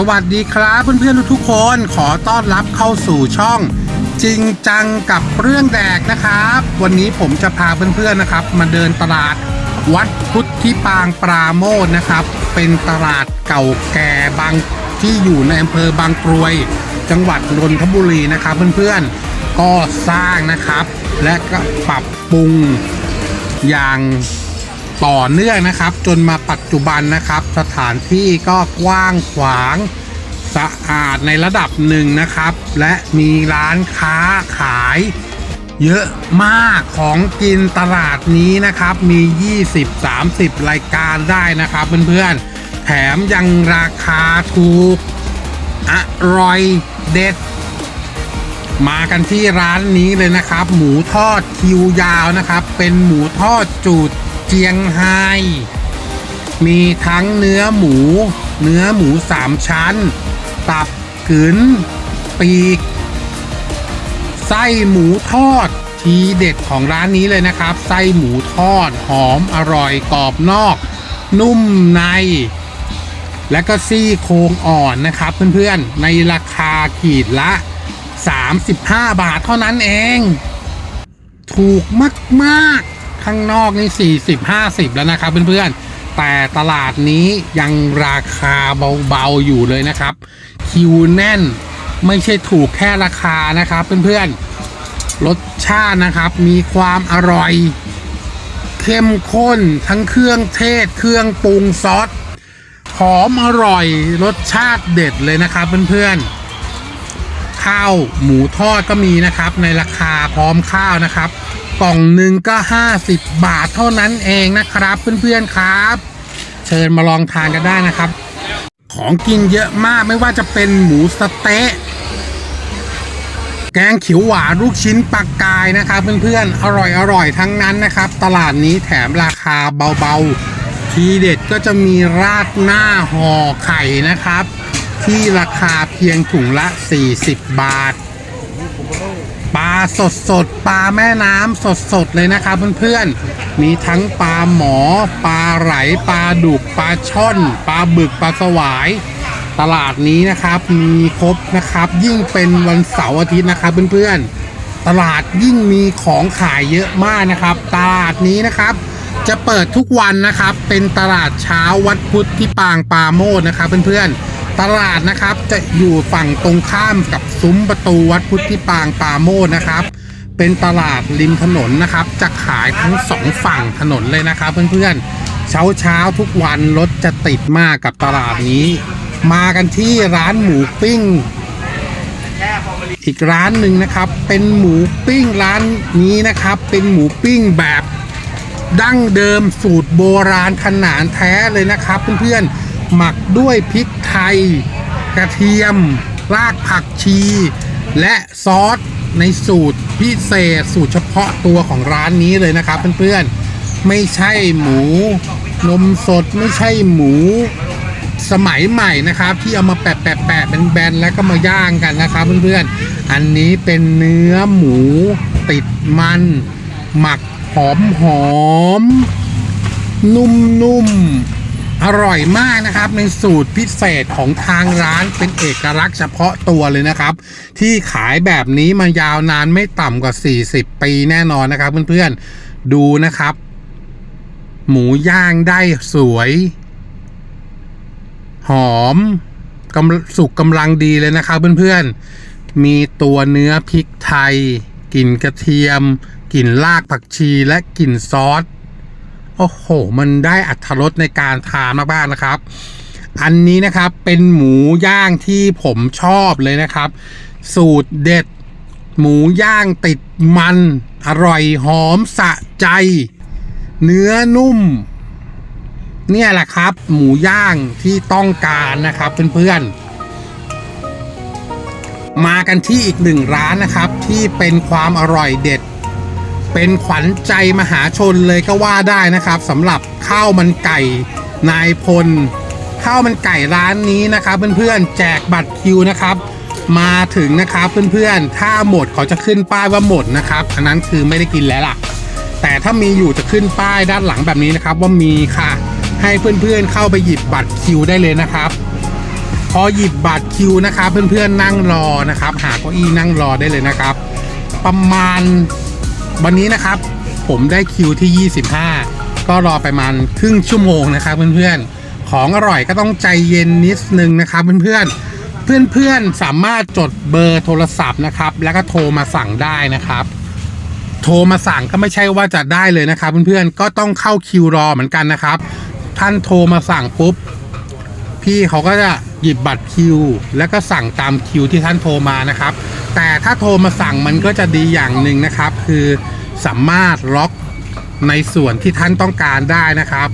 สวัสดีครับเพื่อนๆทุกคนขอต้อนรับเข้าสู่ช่อง จริงจังกับเรื่องแดกนะครับ วันนี้ผมจะพาเพื่อนๆนะครับ มาเดินตลาดวัดพุทธิปางปราโมทนะครับ เป็นตลาดเก่าแก่บางที่อยู่ในอำเภอบางกรวย จังหวัดนนทบุรีนะครับเพื่อนๆก็สร้างนะครับ และก็ปรับปรุงอย่าง ต่อเนื่องนะครับ จนมาปัจจุบันนะครับ สถานที่ก็กว้างขวางสะอาดในระดับหนึ่งนะครับ และมีร้านค้าขาย เยอะมากของกินตลาดนี้นะครับ มี 20-30 รายการได้นะครับเพื่อนๆ แถมยังราคาถูกอร่อยเด็ด มากันที่ร้านนี้เลยนะครับ หมูทอดคิวยาวนะครับ เป็นหมูทอดจูด เจียงไฮมีทั้งเนื้อหมู เนื้อหมูสามชั้น ตับกึนปีก ไส้หมูทอด ทีเด็ดของร้านนี้เลยนะครับ ไส้หมูทอดหอมอร่อยกรอบนอก นุ่มใน และก็ซี่โครงอ่อนนะครับ เพื่อนๆ ในราคาขีดละ 35 บาทเท่านั้นเอง ถูกมาก ๆ ข้างนอกนี่ 40 50 แล้วนะครับเพื่อนๆ แต่ตลาดนี้ยังราคาเบาๆอยู่เลยนะครับ คิวแน่นไม่ใช่ถูกแค่ราคานะครับเพื่อนๆ รสชาตินะครับมีความอร่อย เข้มข้นทั้งเครื่องเทศ เครื่องปรุงซอสหอมอร่อยรสชาติเด็ดเลยนะครับเพื่อนๆ ข้าวหมูทอดก็มีนะครับในราคาพร้อมข้าวนะครับ กล่องหนึ่งก็ 50 บาทเท่านั้นเองนะครับ เพื่อนๆครับ เชิญมาลองทานกันได้นะครับ ของกินเยอะมากไม่ว่าจะเป็นหมูสเต๊ะแกงเขียวหวานลูกชิ้นปลากายนะครับเพื่อนๆอร่อยอร่อยทั้งนั้นนะครับ ตลาดนี้แถมราคาเบาๆ ทีเด็ดก็จะมีราดหน้าห่อไข่นะครับ ที่ราคาเพียงถุงละ 40 บาทปลา สดสดๆปลาแม่น้ำสดสดๆเลยนะครับเพื่อนๆ มีทั้งปลาหมอ ปลาไหล ปลาดุก ปลาช่อน ปลาบึก ปลาสวาย ตลาดนี้นะครับมีครบนะครับ ยิ่งเป็นวันเสาร์อาทิตย์นะครับเพื่อนๆ ตลาดยิ่งมีของขายเยอะมากนะครับ ตลาดนี้นะครับ จะเปิดทุกวันนะครับ เป็นตลาดเช้าวัดพุทธที่ปางปาโมดนะครับเพื่อนๆ ตลาดนะครับจะอยู่ฝั่งตรงข้ามกับซุ้มประตูวัดพุทธที่ปางปาโมดนะครับ เป็นตลาดริมถนนนะครับ จะขายทั้งสองฝั่งถนนเลยนะครับ เพื่อนๆเช้าเช้าๆทุกวันรถจะติดมากกับตลาดนี้ มากันที่ร้านหมูปิ้ง อีกร้านหนึ่งนะครับ เป็นหมูปิ้งร้านนี้นะครับ เป็นหมูปิ้งแบบดั้งเดิมสูตรโบราณขนาดแท้เลยนะครับ เพื่อนๆ หมักด้วยพริกไทย กระเทียม รากผักชี และซอสในสูตรพิเศษสูตรเฉพาะตัวของร้านนี้เลยนะครับเพื่อนๆ ไม่ใช่หมู นมสดไม่ใช่หมูสมัยใหม่นะครับ ที่เอามาแปะแปะแปะเป็นแบนแล้วก็มาย่างกันนะครับเพื่อนๆ อันนี้เป็นเนื้อหมูติดมัน หมักหอมหอมๆนุ่มๆ อร่อยมากนะครับในสูตรพิเศษของทางร้านเป็นเอกลักษณ์เฉพาะตัวเลยนะครับ ที่ขายแบบนี้มายาวนานไม่ต่ำกว่า 40 ปีแน่นอนนะครับ เพื่อนๆดูนะครับ หมูย่างได้สวย หอมกำสุกกำลังดีเลยนะครับ เพื่อนๆมีตัวเนื้อพริกไทยกลิ่นกระเทียมกลิ่นรากผักชีและกลิ่นซอส โอ้โห มันได้อัตรสในการทานมากๆนะครับ อันนี้นะครับเป็นหมูย่างที่ผมชอบเลยนะครับ สูตรเด็ด หมูย่างติดมัน อร่อยหอมสะใจ เนื้อนุ่ม เนี่ยแหละครับ หมูย่างที่ต้องการนะครับเพื่อนๆมากันที่อีกหนึ่งร้านนะครับที่เป็นความอร่อยเด็ด เป็นขวัญใจมหาชนเลยก็ว่าได้นะครับสำหรับข้าวมันไก่นายพลข้าวมันไก่ร้านนี้นะครับเพื่อนๆแจกบัตรคิวนะครับ มาถึงนะครับเพื่อนๆถ้าหมดเขาจะขึ้นป้ายว่าหมดนะครับอันนั้นคือไม่ได้กินแล้วล่ะ แต่ถ้ามีอยู่จะขึ้นป้ายด้านหลังแบบนี้นะครับ ว่ามีค่ะ ให้เพื่อนๆเข้าไปหยิบบัตรคิวได้เลยนะครับ พอหยิบบัตรคิวนะครับ เพื่อนๆนั่งรอนะครับ หาเก้าอี้นั่งรอได้เลยนะครับ ประมาณ วันนี้นะครับผมได้คิวที่ 25 ก็รอประมาณครึ่งชั่วโมงนะครับเพื่อนๆ ของอร่อยก็ต้องใจเย็นนิดนึงนะครับเพื่อนๆ เพื่อนๆ สามารถจดเบอร์โทรศัพท์นะครับ แล้วก็โทรมาสั่งได้นะครับ โทรมาสั่งก็ไม่ใช่ว่าจะได้เลยนะครับเพื่อนๆ ก็ต้องเข้าคิวรอเหมือนกันนะครับ ท่านโทรมาสั่งปุ๊บ พี่เขาก็จะหยิบบัตรคิว แล้วก็สั่งตามคิวที่ท่านโทรมานะครับ แต่ถ้าโทรมาสั่งมันก็จะดีอย่างหนึ่งนะครับ คือสามารถล็อกในส่วนที่ท่านต้องการได้นะครับ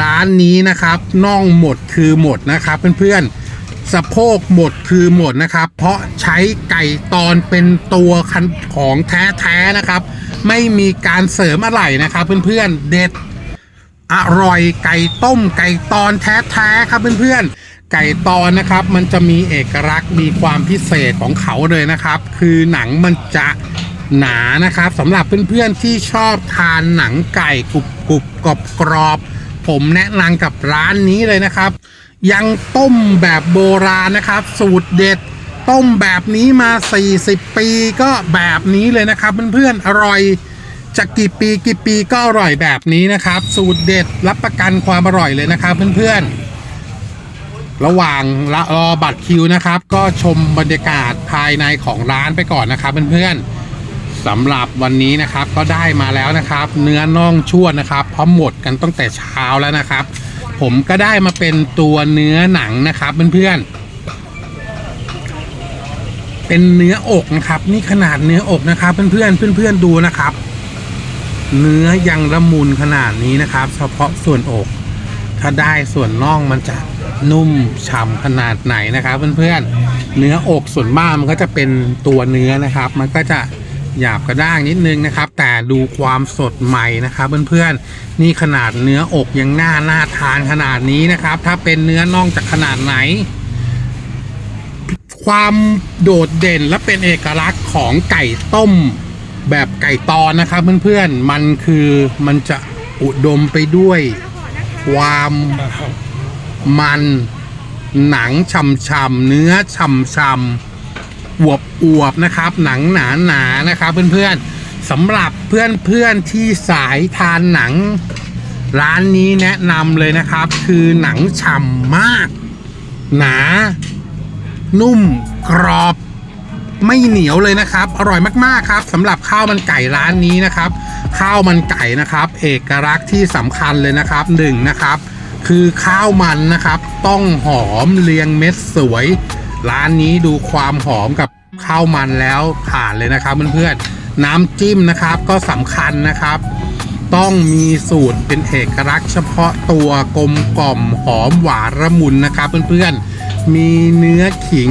ร้านนี้นะครับน่องหมดคือหมดนะครับ เพื่อนๆสะโพกหมดคือหมดนะครับ เพราะใช้ไก่ตอนเป็นตัวคันของแท้ๆนะครับ ไม่มีการเสริมอะไรนะครับ เพื่อนๆเด็ดอร่อยไก่ต้มไก่ตอนแท้ๆครับเพื่อนๆ ไก่ตอนนะครับมันจะมีเอกลักษณ์มีความพิเศษของเขาเลยนะครับ คือหนังมันจะหนานะครับสำหรับเพื่อนๆที่ชอบทานหนังไก่กรุบกรุบกรอบกรอบ ผมแนะนำกับร้านนี้เลยนะครับ ยังต้มแบบโบราณนะครับ สูตรเด็ด ต้มแบบนี้มา 40 ปีก็แบบนี้เลยนะครับเพื่อนๆอร่อยจะกี่ปีกี่ปีก็อร่อยแบบนี้นะครับ สูตรเด็ดรับประกันความอร่อยเลยนะครับเพื่อนๆ ระหว่างรอบัตรคิวนะครับ ก็ชมบรรยากาศภายในของร้านไปก่อนนะครับเพื่อนๆสำหรับวันนี้นะครับก็ได้มาแล้วนะครับ เนื้อน่องชวดนะครับพราะหมดกันตั้งแต่เช้าแล้วนะครับ ผมก็ได้มาเป็นตัวเนื้อหนังนะครับเพื่อนๆเป็นเนื้ออกนะครับ นี่ขนาดเนื้ออกนะครับ เพื่อนๆเพื่อนๆดูนะครับ เนื้อยังละมุนขนาดนี้นะครับ เฉพาะส่วนอก ถ้าได้ส่วนน่องมันจะ นุ่มฉ่ำขนาดไหนนะครับเพื่อนๆเนื้ออกส่วนมากมันก็จะเป็นตัวเนื้อนะครับ มันก็จะหยาบกระด้างนิดนึงนะครับ แต่ดูความสดใหม่นะครับเพื่อนๆนี่ขนาดเนื้ออกยังน่าน่าทานขนาดนี้นะครับ ถ้าเป็นเนื้อน่องจะขนาดไหน ความโดดเด่นและเป็นเอกลักษณ์ของไก่ต้มแบบไก่ตอนนะครับเพื่อนๆมันคือมันจะอุดมไปด้วยความ มันหนังฉ่ำๆเนื้อฉ่ำๆอวบอวบนะครับ หนังหนาหนานะครับ เพื่อนๆสำหรับเพื่อนๆที่สายทานหนัง ร้านนี้แนะนำเลยนะครับ คือหนังฉ่ำมาก หนา นุ่มกรอบไม่เหนียวเลยนะครับ อร่อยมากๆครับสำหรับข้าวมันไก่ร้านนี้นะครับ ข้าวมันไก่นะครับ เอกลักษณ์ที่สำคัญเลยนะครับหนึ่งนะครับ คือข้าวมันนะครับ ต้องหอมเรียงเม็ดสวย ร้านนี้ดูความหอมกับข้าวมันแล้วผ่านเลยนะครับเพื่อนๆน้ำจิ้มนะครับก็สำคัญนะครับ ต้องมีสูตรเป็นเอกลักษณ์เฉพาะตัวกลมกล่อมหอมหวานระมุนนะครับเพื่อนๆมีเนื้อขิง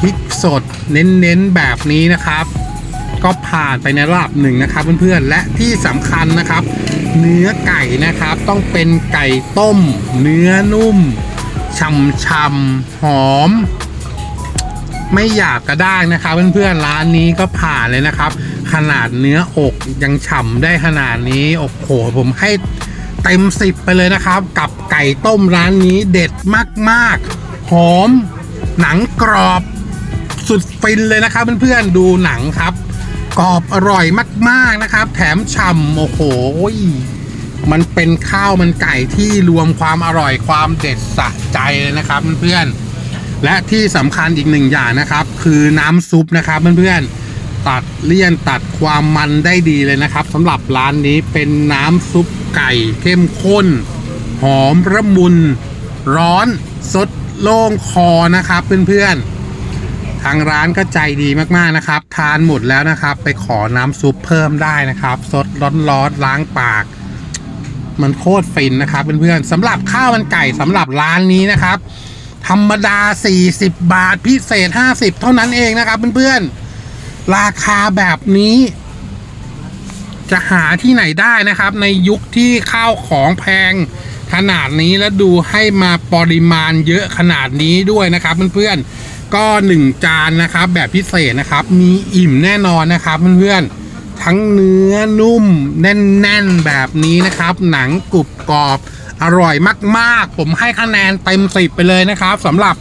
พริกสดเน้นๆแบบนี้นะครับ ก็ผ่านไปในระดับหนึ่งนะครับเพื่อนๆและที่สำคัญนะครับ เนื้อไก่นะครับ ต้องเป็นไก่ต้ม เนื้อนุ่มช่ำๆหอม ไม่หยาบกระด้างนะครับเพื่อนๆร้านนี้ก็ผ่านเลยนะครับ ขนาดเนื้ออกยังฉ่ำได้ขนาดนี้โอ้โหผมให้เต็มสิบไปเลยนะครับ กับไก่ต้มร้านนี้เด็ดมากๆ หอม หนังกรอบ สุดฟินเลยนะครับเพื่อนๆดูหนังครับ กรอบอร่อยมากๆนะครับ แถมฉ่ำโอ้โหมันเป็นข้าวมันไก่ที่รวมความอร่อยความเด็ดสะใจเลยนะครับเพื่อนๆและที่สำคัญอีกหนึ่งอย่างนะครับ คือน้ำซุปนะครับเพื่อนๆตัดเลี่ยนตัดความมันได้ดีเลยนะครับสำหรับร้านนี้เป็นน้ำซุปไก่เข้มข้น หอมระมุน ร้อนสดโล่งคอนะครับเพื่อนๆ ทางร้านก็ใจดีมากๆนะครับ ทานหมดแล้วนะครับ ไปขอน้ำซุปเพิ่มได้นะครับสดร้อนๆล้างปาก มันโคตรฟินนะครับเพื่อนๆสำหรับข้าวมันไก่สำหรับร้านนี้นะครับ ธรรมดา 40 บาทพิเศษ 50 เท่านั้นเองนะครับเพื่อนๆราคาแบบนี้ จะหาที่ไหนได้นะครับ ในยุคที่ข้าวของแพงขนาดนี้แล้วดูให้มาปริมาณเยอะขนาดนี้ด้วยนะครับเพื่อนๆ ก็หนึ่งจานนะครับแบบพิเศษนะครับ มีอิ่มแน่นอนนะครับเพื่อนๆทั้งเนื้อนุ่มแน่นๆแบบนี้นะครับ หนังกรุบกรอบอร่อยมากๆ ผมให้คะแนนเต็มสิบไปเลยนะครับสำหรับ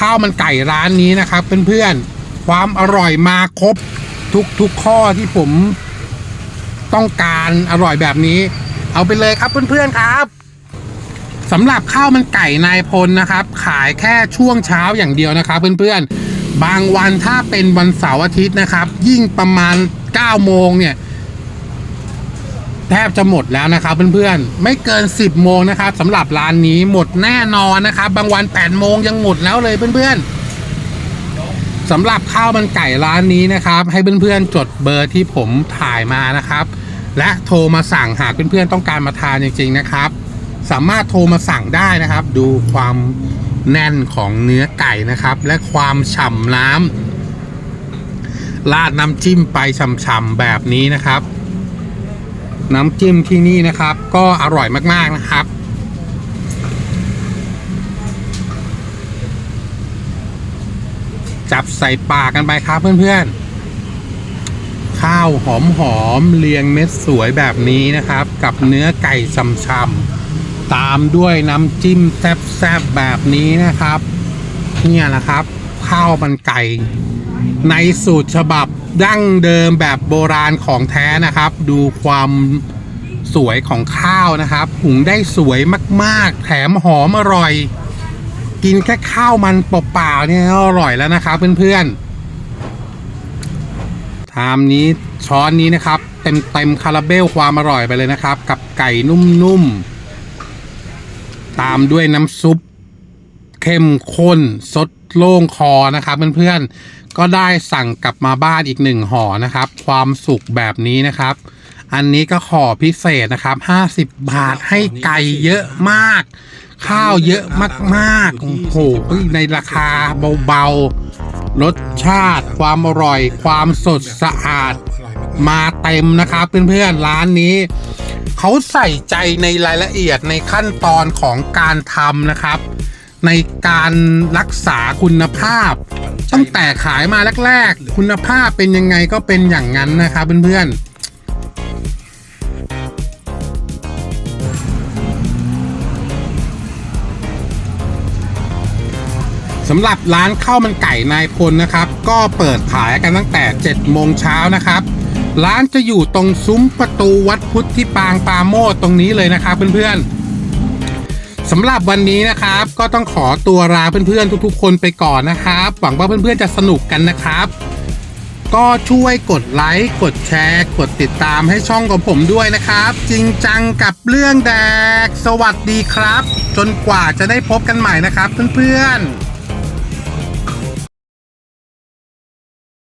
ข้าวมันไก่ร้านนี้นะครับเพื่อนๆความอร่อยมาครบทุกทุกข้อที่ผมต้องการอร่อยแบบนี้ เอาไปเลยครับเพื่อนๆครับ สำหรับข้าวมันไก่นายพลนะครับ ขายแค่ช่วงเช้าอย่างเดียวนะครับเพื่อนๆ บางวันถ้าเป็นวันเสาร์อาทิตย์นะครับ ยิ่งประมาณ 9 โมงเนี่ย แทบจะหมดแล้วนะครับเพื่อนๆ ไม่เกิน 10 โมงนะครับสำหรับร้านนี้หมดแน่นอนนะครับ บางวัน 8 โมงยังหมดแล้วเลยเพื่อนๆสำหรับข้าวมันไก่ร้านนี้นะครับ ให้เพื่อนๆจดเบอร์ที่ผมถ่ายมานะครับ และโทรมาสั่งหากเพื่อนๆต้องการมาทานจริง ๆนะครับ สามารถโทรมาสั่งได้นะครับ ดูความแน่นของเนื้อไก่นะครับ และความฉ่ำน้ำราดน้ำจิ้มไปฉ่ำๆแบบนี้นะครับ น้ำจิ้มที่นี่นะครับ ก็อร่อยมากๆนะครับจับใส่ปากกันไปครับเพื่อนๆ ข้าวหอมๆเรียงเม็ดสวยแบบนี้นะครับ กับเนื้อไก่ช่ำๆ ตามด้วยน้ำจิ้มแซ่บๆแบบนี้นะครับ เนี่ยแหละครับ ข้าวมันไก่ ในสูตรฉบับดั้งเดิมแบบโบราณของแท้นะครับ ดูความสวยของข้าวนะครับหุงได้สวยมากๆ แถมหอมอร่อย กินแค่ข้าวมันเปล่าๆเนี่ยอร่อยแล้วนะครับเพื่อนๆชามนี้ช้อนนี้นะครับ เต็มๆคาราเบลความอร่อยไปเลยนะครับ กับไก่นุ่มๆ ตามด้วยน้ำซุปเข้มข้นสดโล่งคอนะครับเพื่อนๆก็ได้สั่งกลับมาบ้านอีกหนึ่งห่อนะครับ ความสุขแบบนี้นะครับ อันนี้ก็ห่อพิเศษนะครับ50บาทให้ไก่เยอะมาก ข้าวเยอะมากๆโอ้โหในราคาเบาๆรสชาติความอร่อย ความสดสะอาด มาเต็มนะครับ เพื่อนๆร้านนี้เขาใส่ใจในรายละเอียดในขั้นตอนของการทำนะครับ ในการรักษาคุณภาพ ตั้งแต่ขายมาแรก ๆ คุณภาพเป็นยังไงก็เป็นอย่างนั้นนะครับเพื่อนๆสำหรับร้านข้าวมันไก่นายพลนะครับ ก็เปิดขายกันตั้งแต่ 7 โมงเช้านะครับ ร้านจะอยู่ตรงซุ้มประตูวัดพุทธที่ปางปาโมดตรงนี้เลยนะครับเพื่อนๆสำหรับวันนี้นะครับ ก็ต้องขอตัวลาเพื่อนๆทุกๆ คนไปก่อนนะครับ หวังว่าเพื่อนๆจะสนุกกันนะครับ ก็ช่วยกดไลค์กดแชร์ กดติดตามให้ช่องของผมด้วยนะครับ จริงจังกับเรื่องแดก สวัสดีครับ จนกว่าจะได้พบกันใหม่นะครับเพื่อนๆ